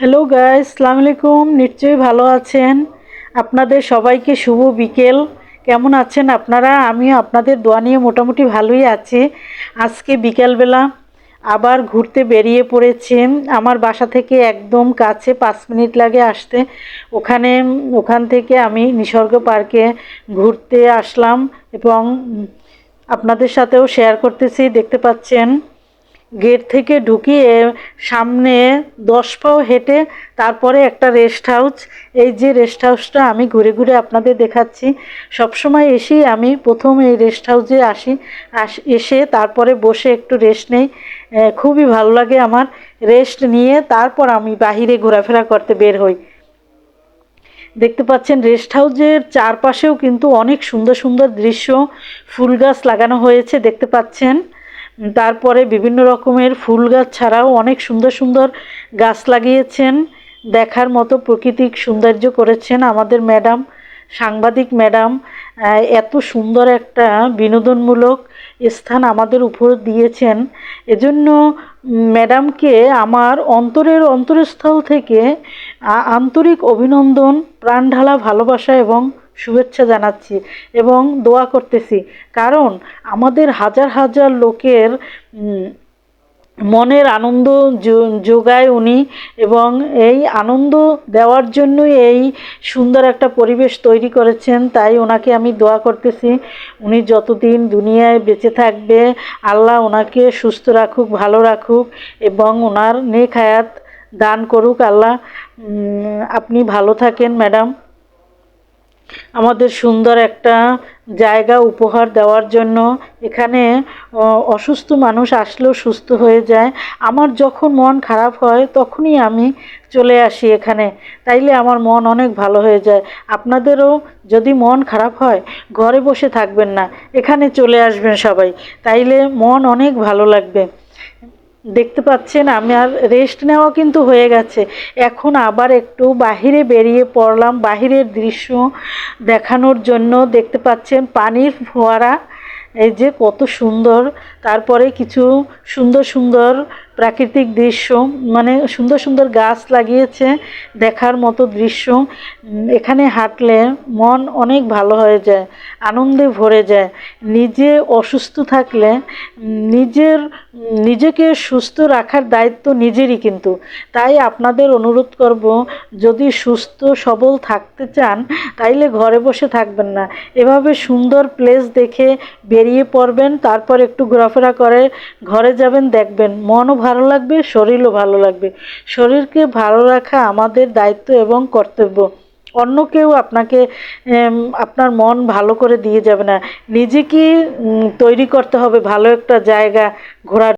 Hello guys আসসালামু আলাইকুম নিশ্চয়ই ভালো আছেন। আপনাদের সবাইকে শুভ বিকেল। কেমন আছেন আপনারা? আমিও আপনাদের দোয়া নিয়ে মোটামুটি ভালোই আছি। আজকে বিকেলবেলা আবার ঘুরতে বেরিয়ে পড়েছি আমার বাসা থেকে একদম কাছে পাঁচ মিনিট লাগে আসতে। ওখানে, ওখান থেকে আমি নিসর্গ পার্কে ঘুরতে আসলাম এবং আপনাদের সাথেও শেয়ার করতেছি। দেখতে পাচ্ছেন গেট থেকে ঢুকিয়ে সামনে দশ পাও হেঁটে তারপরে একটা রেস্ট হাউস। এই যে রেস্ট হাউসটা আমি ঘুরে ঘুরে আপনাদের দেখাচ্ছি। সবসময় এসেই আমি প্রথম এই রেস্ট হাউসে আসি। এসে তারপরে বসে একটু রেস্ট নেই। খুবই ভালো লাগে আমার রেস্ট নিয়ে। তারপর আমি বাহিরে ঘোরাফেরা করতে বের হই। দেখতে পাচ্ছেন রেস্ট হাউসের চারপাশেও কিন্তু অনেক সুন্দর সুন্দর দৃশ্য। ফুল গাছ লাগানো হয়েছে, দেখতে পাচ্ছেন। তারপরে বিভিন্ন রকমের ফুল গাছ ছাড়াও অনেক সুন্দর সুন্দর গাছ লাগিয়েছেন। দেখার মতো প্রকৃতিক সৌন্দর্য করেছেন আমাদের ম্যাডাম, সাংবাদিক ম্যাডাম। এত সুন্দর একটা বিনোদনমূলক স্থান আমাদের উপর দিয়েছেন। এজন্য ম্যাডামকে আমার অন্তরের অন্তরস্থল থেকে আন্তরিক অভিনন্দন, প্রাণঢালা ভালোবাসা এবং শুভেচ্ছা জানাচ্ছি এবং দোয়া করতেছি। কারণ আমাদের হাজার হাজার লোকের মনের আনন্দ যোগায় উনি এবং এই আনন্দ দেওয়ার জন্যই এই সুন্দর একটা পরিবেশ তৈরি করেছেন, তাই ওনাকে আমি দোয়া করতেছি। উনি যতদিন দুনিয়ায় বেঁচে থাকবে, আল্লাহ ওনাকে সুস্থ রাখুক, ভালো রাখুক এবং ওনার নেক হায়াত দান করুক। আল্লাহ আপনি ভালো থাকেন ম্যাডাম। আমাদের সুন্দর একটা জায়গা উপহার দেওয়ার জন্য। এখানে অসুস্থ মানুষ আসলেও সুস্থ হয়ে যায়। আমার যখন মন খারাপ হয়, তখনই আমি চলে আসি এখানে। তাইলে আমার মন অনেক ভালো হয়ে যায়। আপনাদেরও যদি মন খারাপ হয়, ঘরে বসে থাকবেন না। এখানে চলে আসবেন সবাই। তাইলে মন অনেক ভালো লাগবে। দেখতে পাচ্ছেন, আমি আর রেস্ট নেওয়া কিন্তু হয়ে গেছে। এখন আবার একটু বাহিরে বেরিয়ে পড়লাম। বাহিরের দৃশ্য দেখানোর জন্য দেখতে পাচ্ছেন, পানির ফোয়ারা এই যে কত সুন্দর, তারপরে কিছু সুন্দর সুন্দর প্রাকৃতিক দৃশ্য মানে সুন্দর সুন্দর গাছ লাগিয়েছে দেখার মতো দৃশ্য। এখানে হাঁটলে মন অনেক ভালো হয়ে যায়, আনন্দে ভরে যায়। নিজে অসুস্থ থাকলে নিজের, নিজেকে সুস্থ রাখার দায়িত্ব নিজেরই কিন্তু। তাই আপনাদের অনুরোধ করব, যদি সুস্থ সবল থাকতে চান, তাইলে ঘরে বসে থাকবেন না। এভাবে সুন্দর প্লেস দেখে বেরিয়ে পড়বেন, তারপর একটু ঘোরাফেরা করে ঘরে যাবেন, দেখবেন মনও ভালো লাগবে, শরীরও ভালো লাগবে। শরীরকে ভালো রাখা আমাদের দায়িত্ব এবং কর্তব্য। অন্য কেউ আপনাকে আপনার মন ভালো করে দিয়ে যাবে না। নিজেকে তৈরি করতে হবে ভালো একটা জায়গা ঘোরার।